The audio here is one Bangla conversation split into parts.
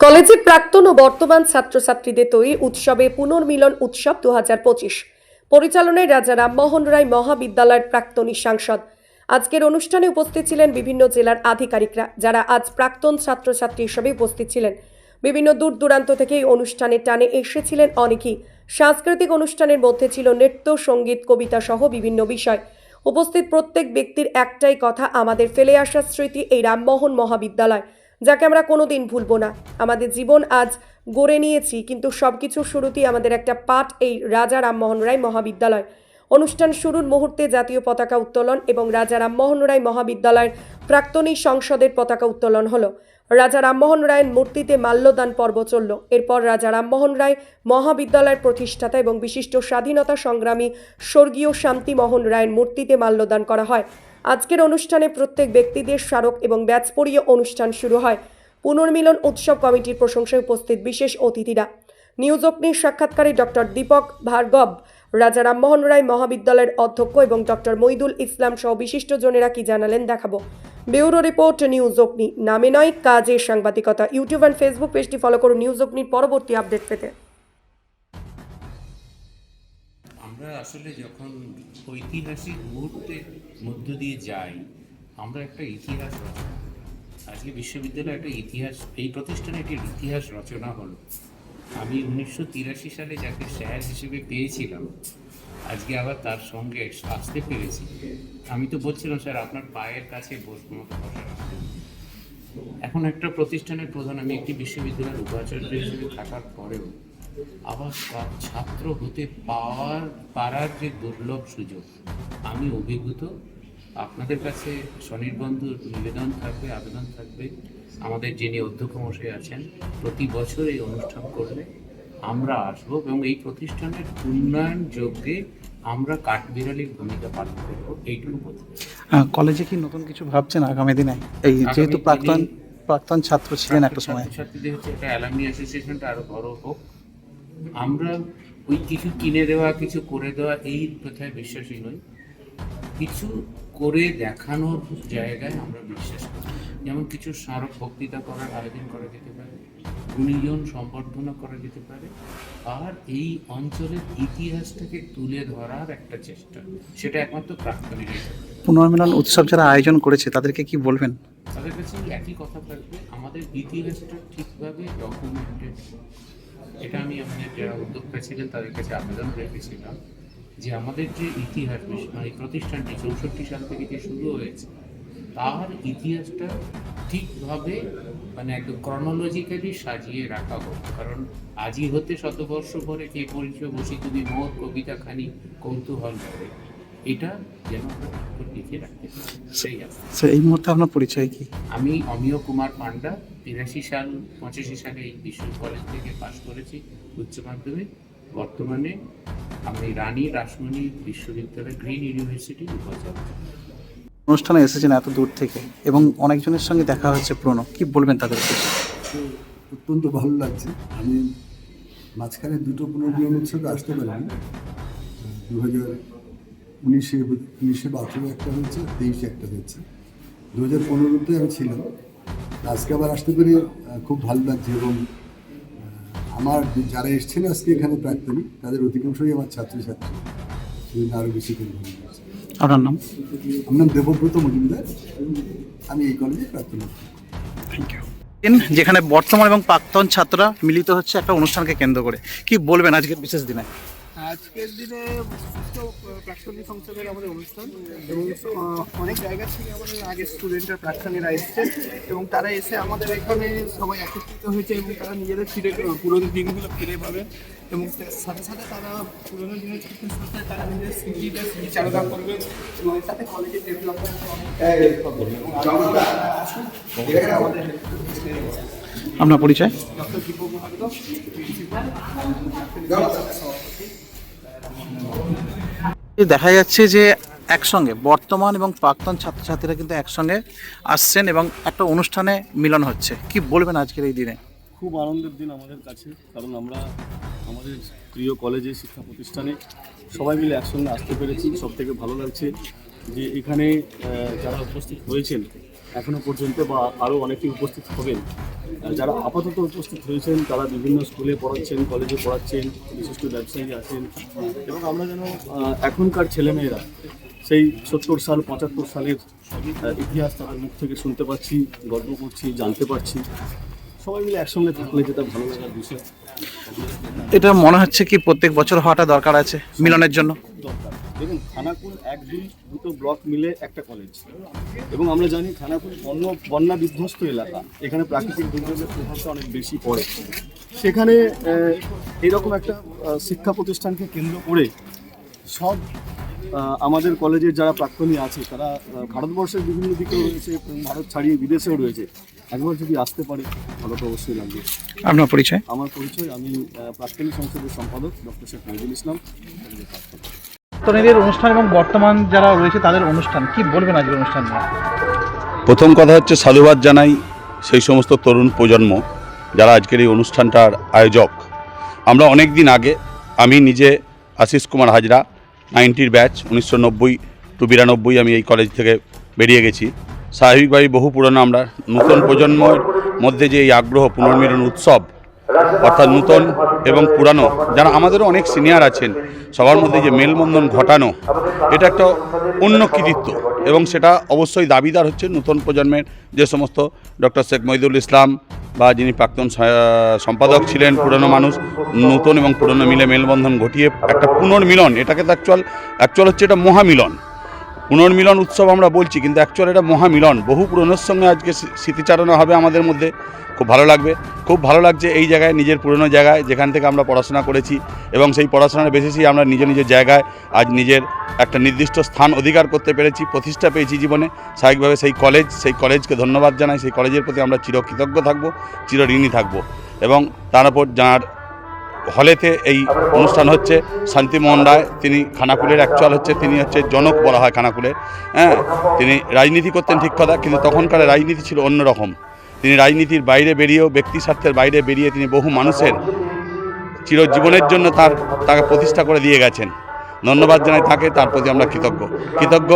কলেজের প্রাক্তন ও বর্তমান ছাত্রছাত্রীদের তৈরি উৎসবে পুনর্মিলন উৎসব দু পরিচালনায় রাজা রামমোহন রায় মহাবিদ্যালয়ের প্রাক্তনী সাংসদ। আজকের অনুষ্ঠানে উপস্থিত ছিলেন বিভিন্ন জেলার আধিকারিকরা, যারা আজ প্রাক্তন ছাত্রছাত্রী হিসেবে উপস্থিত ছিলেন। বিভিন্ন দূর দূরান্ত থেকে এই অনুষ্ঠানে টানে এসেছিলেন অনেকেই। সাংস্কৃতিক অনুষ্ঠানের মধ্যে ছিল নৃত্য, সংগীত, কবিতা সহ বিভিন্ন বিষয়। উপস্থিত প্রত্যেক ব্যক্তির একটাই কথা, আমাদের ফেলে আসা স্মৃতি এই রামমোহন মহাবিদ্যালয়। যাকে আমরা কোনোদিন ভুলবো না। আমাদের জীবন আজ গড়ে নিয়েছি, কিন্তু সবকিছু শুরুতেই আমাদের একটা পাঠ এই রাজা রামমোহন রায় মহাবিদ্যালয়। অনুষ্ঠান শুরুর মুহূর্তে জাতীয় পতাকা উত্তোলন এবং রাজা রামমোহন রায় মহাবিদ্যালয়ের প্রাক্তনী সংসদের পতাকা উত্তোলন হলো। রাজা রামমোহন রায়ের মূর্তিতে মাল্যদান পর্ব চলল। এরপর রাজা রামমোহন রায় মহাবিদ্যালয়ের প্রতিষ্ঠাতা এবং বিশিষ্ট স্বাধীনতা সংগ্রামী স্বর্গীয় শান্তিমোহন রায়ের মূর্তিতে মাল্যদান করা হয়। আজকের অনুষ্ঠানে প্রত্যেক ব্যক্তিদের স্মারক এবং ব্যাচ অনুষ্ঠান শুরু হয়। পুনর্মিলন উৎসব কমিটির প্রশংসায় উপস্থিত বিশেষ অতিথিরা। নিউজ অগ্নির সাক্ষাৎকারে ডক্টর দীপক ভার্গব, রাজা রামমোহন রায় মহাবিদ্যালয়ের অধ্যক্ষ এবং ডক্টর মইদুল ইসলাম সহ বিশিষ্টজনেরা কি জানালেন দেখাবো। ব্যুরো রিপোর্ট, নিউজ অগ্নি। নামে নয়, কাজের সাংবাদিকতা। ইউটিউব অ্যান্ড ফেসবুক পেজটি ফলো করুন নিউজ অগ্নির পরবর্তী আপডেট পেতে। আমরা আসলে যখন ঐতিহাসিক মুহূর্তের মধ্য দিয়ে যাই, আমরা একটা ইতিহাস আজকে বিশ্ববিদ্যালয়ে একটা ইতিহাস, এই প্রতিষ্ঠানে একটি ইতিহাস রচনা হলো। আমি উনিশশো তিরাশি সালে যাকে স্যার হিসেবে পেয়েছিলাম, আজকে আবার তার সঙ্গে আসতে পেরেছি। আমি তো বলছিলাম, স্যার, আপনার পায়ের কাছে বসবো। এখন একটা প্রতিষ্ঠানের প্রধান, আমি একটি বিশ্ববিদ্যালয়ের উপাচার্য হিসেবে থাকার পরেও আবার ছাত্র হতে পাওয়ার পারার যে দুর্লভ সুযোগ আমি অভিভূত। আপনাদের কাছে স্বনির্বন্ধুর নিবেদন থাকবে আবেদন থাকবে। আমাদের যিনি অধ্যক্ষ মশাই আছেন প্রতি বছর এই অনুষ্ঠান করলে আমরা আসব এবং এই প্রতিষ্ঠানের উন্নয়ন যোগ্যে আমরা কাঠবিড়ালির ভূমিকা পালন করব। এইটুকু বলতে। কলেজে কি নতুন কিছু ভাবছেন আগামী দিনে? এই যেহেতু প্রাক্তন প্রাক্তন ছাত্র ছিলেন একটা সময়। ছাত্রছাত্রীদের হচ্ছে একটা অ্যালামনি অ্যাসোসিয়েশনটা আরও বড় হোক আমরা ওই কিছু কিনে দেওয়া কিছু করে দেওয়া এই কথায় বিশ্বাসী নই। কিছু করে দেখানোর জায়গায় আমরা বিশ্বাস করি। যেমন কিছু স্মারক বক্তৃতা করার আয়োজন করা যেতে পারে গুণীজন সম্বর্ধনা করা যেতে পারে আর এই অঞ্চলের ইতিহাসটাকে তুলে ধরার একটা চেষ্টা। সেটা একমাত্র প্রাক্তনীরাই করতে পুনর্মিলন উৎসব যারা আয়োজন করেছে তাদেরকে কি বলবেন? তাদের কাছে একই কথা থাকবে। আমাদের ইতিহাসটা ঠিকভাবে ডকুমেন্টেড এটা আমি আমাদের যারা উদ্যোক্তা ছিলেন তাদের কাছে আবেদন রেখেছিলাম যে আমাদের যে ইতিহাস মানে প্রতিষ্ঠানটি চৌষট্টি সাল থেকে যে শুরু হয়েছে, তার ইতিহাসটা ঠিকভাবে মানে একদম ক্রনোলজিক্যালি সাজিয়ে রাখা হোক। কারণ আজই হতে শতবর্ষ পরে কে পরিচয় বসি যদি মোর কবিতা খানি কৌতূহল করে এটা যেন লিখে রাখতে সেই স্যার এই মুহূর্তে আপনার পরিচয় কি? আমি অমিয় কুমার পান্ডা তিরাশি সাল পঁচাশি সালে এই বিশ্ব কলেজ থেকে পাশ করেছি উচ্চ মাধ্যমিক। বর্তমানে আমি রানী রাসমণি বিশ্ববিদ্যালয় গ্রিন ইউনিভার্সিটির উপাচার্য। অনুষ্ঠানে এসেছেন এত দূর থেকে এবং অনেকজনের সঙ্গে দেখা হয়েছে পুরনো। কি বলবেন তাদের অত্যন্ত ভালো লাগছে। আমি মাঝখানে দুটো পুনর্মিলন উৎসবে আসতে পারিনি। দু হাজার উনিশে উনিশে বাথরুমে একটা হয়েছে তেইশে একটা হয়েছে। দু হাজার পনেরোতে আমি ছিলাম। আজকে আবার আসতে পেরে খুব ভালো লাগছে এবং আমার যারা এসছেন আজকে এখানে প্রাক্তনী তাদের অধিকাংশই আমার ছাত্রছাত্রী। সেজন্য আরও বেশি করে ভালো লাগছে। আপনার নাম? আমার নাম দেবব্রত মজুমদার। আমি এই কলেজে প্রাক্তনী। থ্যাংক ইউ যেখানে বর্তমান এবং প্রাক্তন ছাত্ররা মিলিত হচ্ছে একটা অনুষ্ঠানকে কেন্দ্র করে। কি বলবেন আজকের বিশেষ দিনে? আজকের দিনে প্রাক্তনী সংসদের আমাদের অনুষ্ঠান এবং অনেক জায়গা থেকে আমাদের আগে স্টুডেন্টরা প্রাক্তনীরা এসেছেন এবং তারা এসে আমাদের এখানে সবাই একত্রিত হয়েছে এবং তারা নিজেদের ফিরে পুরোনো দিনগুলো ফিরে পাবে এবং সাথে সাথে তারা পুরোনো দিনের সাথে তারা নিজেদের স্মৃতিটা স্মৃতিচারণা করবে এবং এর সাথে কলেজের ডেভেলপমেন্ট আমাদের আপনার পরিচয়? ডক্টর দীপক প্রিন্সিপাল দেখা যাচ্ছে যে একসঙ্গে বর্তমান এবং প্রাক্তন ছাত্রছাত্রীরা কিন্তু একসঙ্গে আসছেন এবং একটা অনুষ্ঠানে মিলন হচ্ছে। কি বলবেন আজকের এই দিনে? খুব আনন্দের দিন আমাদের কাছে, কারণ আমরা আমাদের প্রিয় কলেজে, শিক্ষা প্রতিষ্ঠানে সবাই মিলে একসঙ্গে আসতে পেরেছি। সব থেকে ভালো লাগছে যে এখানে যারা উপস্থিত হয়েছেন এখনও পর্যন্ত বা আরও অনেকেই উপস্থিত হবেন। যারা আপাতত উপস্থিত হয়েছেন তারা বিভিন্ন স্কুলে পড়াচ্ছেন কলেজে পড়াচ্ছেন বিশিষ্ট ব্যবসায়ী আছেন এবং আমরা যেন এখনকার ছেলেমেয়েরা সেই সত্তর সাল পঁচাত্তর সালের ইতিহাস তাদের মুখ থেকে শুনতে পাচ্ছি গল্প করছি জানতে পারছি। সবাই মিলে একসঙ্গে থাকলে যেটা ভালো লাগার বিষয়। এটা মনে হচ্ছে কি প্রত্যেক বছর হওয়াটা দরকার আছে মিলনের জন্য? দরকার। দেখুন খানাকুল এক দুই দুটো ব্লক মিলে একটা কলেজ এবং আমরা জানি খানাকুল বন্য বন্যা বিধ্বস্ত এলাকা। এখানে প্রাকৃতিক দুর্যোগের প্রভাবটা অনেক বেশি পড়ে। সেখানে এরকম একটা শিক্ষা প্রতিষ্ঠানকে কেন্দ্র করে সব আমাদের কলেজের যারা প্রাক্তনী আছে তারা ভারতবর্ষের বিভিন্ন দিকেও রয়েছে ভারত ছাড়িয়ে বিদেশেও রয়েছে। একবার যদি আসতে পারে ভালো তো অবশ্যই লাগবে। আপনার পরিচয়? আমার পরিচয় আমি প্রাক্তনী সংসদের সম্পাদক ডক্টর শেখ নজরুল ইসলাম। তরুণীদের অনুষ্ঠান এবং বর্তমান যারা রয়েছে তাদের অনুষ্ঠান, কি বলবেন আজকের অনুষ্ঠান প্রথম কথা হচ্ছে সাধুবাদ জানাই সেই সমস্ত তরুণ প্রজন্ম যারা আজকের এই অনুষ্ঠানটার আয়োজক। আমরা অনেক দিন আগে আমি নিজে আশিস কুমার হাজরা, নাইনটির ব্যাচ, উনিশশো নব্বই টু বিরানব্বই আমি এই কলেজ থেকে বেরিয়ে গেছি। স্বাভাবিকভাবেই বহু পুরনো আমরা নতুন প্রজন্মের মধ্যে যে এই আগ্রহ, পুনর্মিলন উৎসব অর্থাৎ নূতন এবং পুরানো, যারা আমাদেরও অনেক সিনিয়র আছেন, সবার মধ্যে যে মেলবন্ধন ঘটানো, এটা একটা অন্য কৃতিত্ব এবং সেটা অবশ্যই দাবিদার হচ্ছে নতুন প্রজন্মের যে সমস্ত ডক্টর শেখ মহিদুল ইসলাম বা যিনি প্রাক্তন সম্পাদক ছিলেন, পুরনো মানুষ, নতুন এবং পুরনো মিলে মেলবন্ধন ঘটিয়ে একটা পুনর্মিলন, এটাকে তো অ্যাকচুয়াল অ্যাকচুয়াল হচ্ছে এটা মহামিলন। পুনর্মিলন উৎসব আমরা বলছি, কিন্তু অ্যাকচুয়াল এটা মহামিলন। বহু পুরনোর সঙ্গে আজকে স্মৃ- স্মৃতিচারণা হবে আমাদের মধ্যে। খুব ভালো লাগবে। খুব ভালো লাগছে এই জায়গায়, নিজের পুরনো জায়গায়, যেখান থেকে আমরা পড়াশোনা করেছি। এবং সেই পড়াশোনার বেসিসেই আমরা নিজ নিজের জায়গায় আজ নিজের একটা নির্দিষ্ট স্থান অধিকার করতে পেরেছি, প্রতিষ্ঠা পেয়েছি জীবনে। স্বাভাবিকভাবে সেই কলেজ সেই কলেজকে ধন্যবাদ জানাই। সেই কলেজের প্রতি আমরা চিরকৃতজ্ঞ থাকব, চিরঋণী থাকব। এবং তার উপর যার হলেতে এই অনুষ্ঠান হচ্ছে। শান্তিমোহন রায়, তিনি খানাকুলের অ্যাকচুয়াল হচ্ছে, তিনি হচ্ছে জনক বলা হয় খানাকুলের হ্যাঁ তিনি রাজনীতি করতেন ঠিক কথা, কিন্তু তখনকার রাজনীতি ছিল অন্যরকম। তিনি রাজনীতির বাইরে বেরিয়েও, ব্যক্তি স্বার্থের বাইরে বেরিয়ে তিনি বহু মানুষের চিরজীবনের জন্য তার, তাকে প্রতিষ্ঠা করে দিয়ে গেছেন। ধন্যবাদ জানাই তাকে, তার প্রতি আমরা কৃতজ্ঞ। কৃতজ্ঞ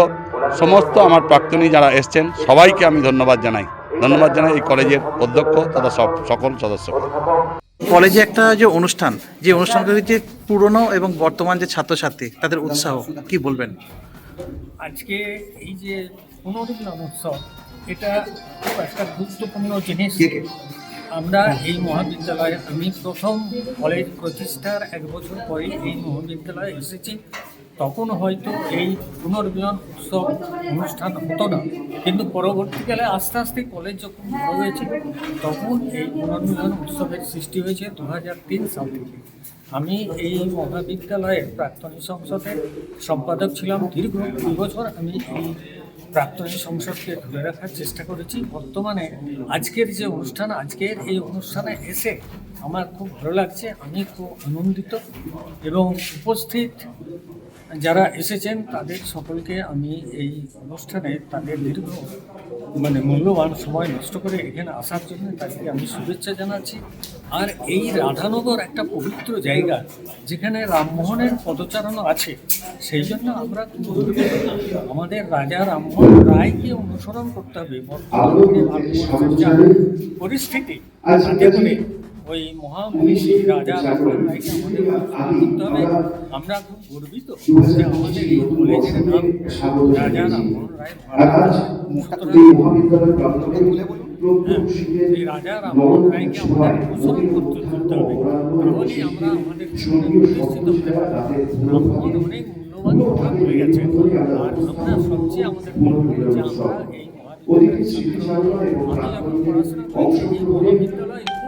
সমস্ত আমার প্রাক্তনী যারা এসছেন, সবাইকে আমি ধন্যবাদ জানাই। ধন্যবাদ জানাই এই কলেজের অধ্যক্ষ তথা সব, সকল সদস্যকে কলেজে একটা যে অনুষ্ঠান যে অনুষ্ঠানটা হচ্ছে পুরনো এবং বর্তমান যে ছাত্রছাত্রী তাদের উৎসাহ কি বলবেন? আজকে এই যে পুনর্মিলন উৎসব এটা খুব একটা গুরুত্বপূর্ণ জিনিস। আমরা এই মহাবিদ্যালয়ে আমি প্রথম কলেজ প্রতিষ্ঠার এক বছর পরে এই মহাবিদ্যালয়ে এসেছি। তখন হয়তো এই পুনর্মিলন উৎসব অনুষ্ঠান হতো না। কিন্তু পরবর্তীকালে আস্তে আস্তে কলেজ যখন বড় হয়েছে, তখন এই পুনর্মিলন উৎসবের সৃষ্টি হয়েছে দু হাজার তিন সাল থেকে। আমি এই মহাবিদ্যালয়ের প্রাক্তনী সংসদের সম্পাদক ছিলাম। দীর্ঘ দুই বছর আমি এই প্রাক্তনী সংসদকে ধরে রাখার চেষ্টা করেছি। বর্তমানে আজকের যে অনুষ্ঠান, আজকের এই অনুষ্ঠানে এসে আমার খুব ভালো লাগছে। আমি খুব আনন্দিত এবং উপস্থিত যারা এসেছেন তাদের সকলকে আমি এই অনুষ্ঠানে তাদের দীর্ঘ মানে মূল্যবান সময় নষ্ট করে এখানে আসার জন্য তাদেরকে আমি শুভেচ্ছা জানাচ্ছি। আর এই রাধানগর একটা পবিত্র জায়গা যেখানে রামমোহনের পদচারণা আছে সেই জন্য আমরা খুব আমাদের রাজা রামমোহন রায়কে অনুসরণ করতে হবে। বর্তমানে ভারতবর্ষের যা পরিস্থিতি তাতে করে ওই মহামনীষী রাজা আমাদের করতে হবে। আমরা খুব গর্বিত যে আমাদের কলেজের নাম রাজা রামমোহন রায় এই রাজা রামমোহন রায়কে আমাদের অনুসরণ করতে হবে। তাহলেই আমরা আমাদের প্রতিষ্ঠিত হতে রামমোহন অনেক মূল্যবান কথা বলে আর আমরা সবচেয়ে আমাদের যে আমরা এই মহাবিদ্যালয়ের পড়াশোনা করেছি এই মহাবিদ্যালয়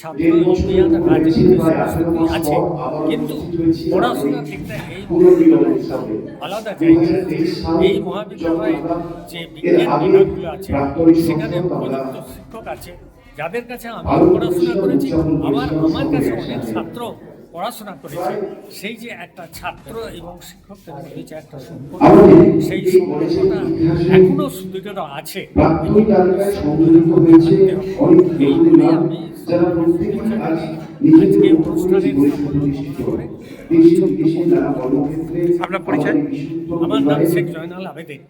ছাত্র আছে, কিন্তু পড়াশোনা আলাদা জায়গা। এই যে বিজ্ঞান আছে, সেখানে শিক্ষক আছে, যাদের কাছে আমি পড়াশোনা করেছি, আবার আমার কাছে অনেক ছাত্র পড়াশোনা করেছে সেই যে একটা ছাত্র এবং শিক্ষকদের মধ্যে যে একটা সম্পর্ক সেই সম্পর্কটা এখনও সুদৃঢ় আছে। এই বলে আমি আজকে অনুষ্ঠানের করে আপনার পরিচয়? আমার নাম শেখ জয়নাল আবেদিন।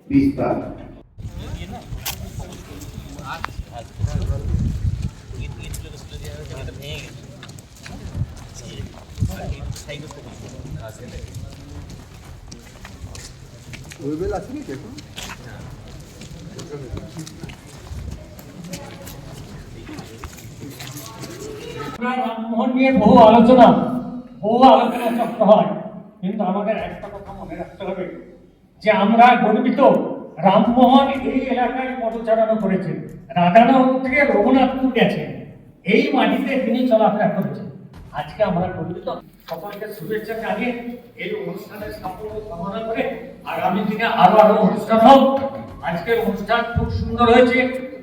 রামমোহন নিয়ে বহু আলোচনা বহু আলোচনা চক্র হয়। কিন্তু আমাদের একটা কথা মনে রাখতে হবে, যে আমরা গর্বিত রামমোহন এই এলাকায় পদচারণা করেছেন রাধানগর থেকে রঘুনাথপুর গেছেন এই মাটিতে তিনি চলাফেরা করেছেন। আজকে আমরা গর্বিত। সকলকে শুভেচ্ছা জানিয়ে এই অনুষ্ঠানের সাফল্য কামনা করে আগামী দিনে আরও আরও অনুষ্ঠান হোক। আজকের অনুষ্ঠান খুব সুন্দর হয়েছে।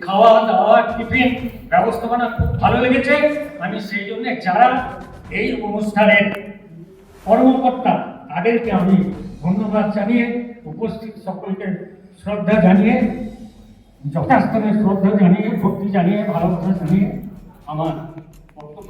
খাওয়া দাওয়া, টিফিন ব্যবস্থাপনা খুব ভালো লেগেছে। আমি সেই জন্য যারা এই অনুষ্ঠানের কর্মকর্তা, তাদেরকে আমি ধন্যবাদ জানিয়ে, উপস্থিত সকলকে শ্রদ্ধা জানিয়ে, যথাস্থানে শ্রদ্ধা জানিয়ে, ভক্তি জানিয়ে, ভালোবাসা জানিয়ে আমার বক্তব্য